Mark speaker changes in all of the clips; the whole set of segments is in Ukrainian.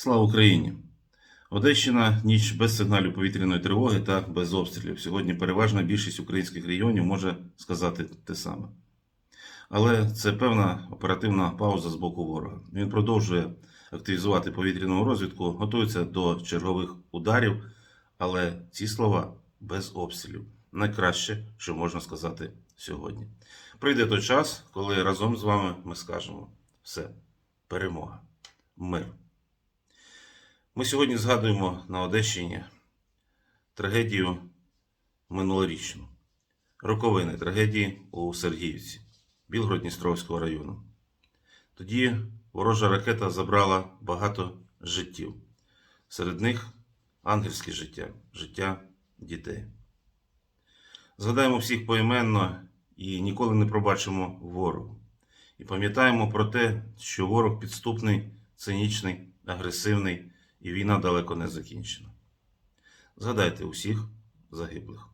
Speaker 1: Слава Україні! Одещина ніч без сигналів повітряної тривоги та без обстрілів. Сьогодні переважна більшість українських регіонів може сказати те саме. Але це певна оперативна пауза з боку ворога. Він продовжує активізувати повітряну розвідку, готується до чергових ударів, але ці слова без обстрілів найкраще, що можна сказати сьогодні. Прийде той час, коли разом з вами ми скажемо все, перемога, мир. Ми сьогодні згадуємо на Одещині трагедію минулорічну, роковини трагедії у Сергіївці, Білгород-Дністровського району. Тоді ворожа ракета забрала багато життів. Серед них ангельське життя, життя дітей. Згадаємо всіх поіменно і ніколи не пробачимо ворогу. І пам'ятаємо про те, що ворог підступний, цинічний, агресивний і війна далеко не закінчена. Згадайте усіх загиблих.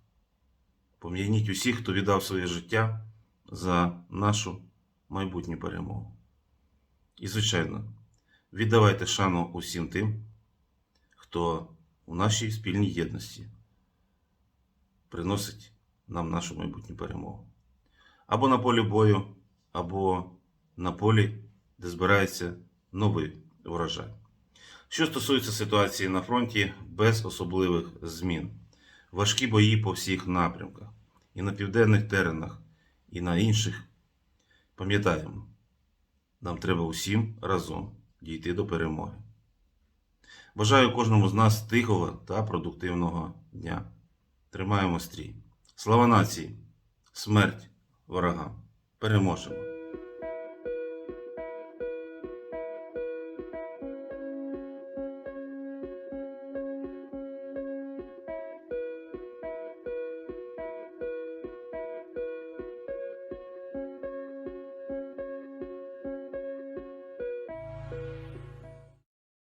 Speaker 1: Пом'яніть усіх, хто віддав своє життя за нашу майбутню перемогу. І, звичайно, віддавайте шану усім тим, хто у нашій спільній єдності приносить нам нашу майбутню перемогу. Або на полі бою, або на полі, де збирається новий урожай. Що стосується ситуації на фронті, без особливих змін. Важкі бої по всіх напрямках, і на південних теренах, і на інших. Пам'ятаємо, нам треба усім разом дійти до перемоги. Бажаю кожному з нас тихого та продуктивного дня. Тримаємо стрій. Слава нації! Смерть ворогам! Переможемо!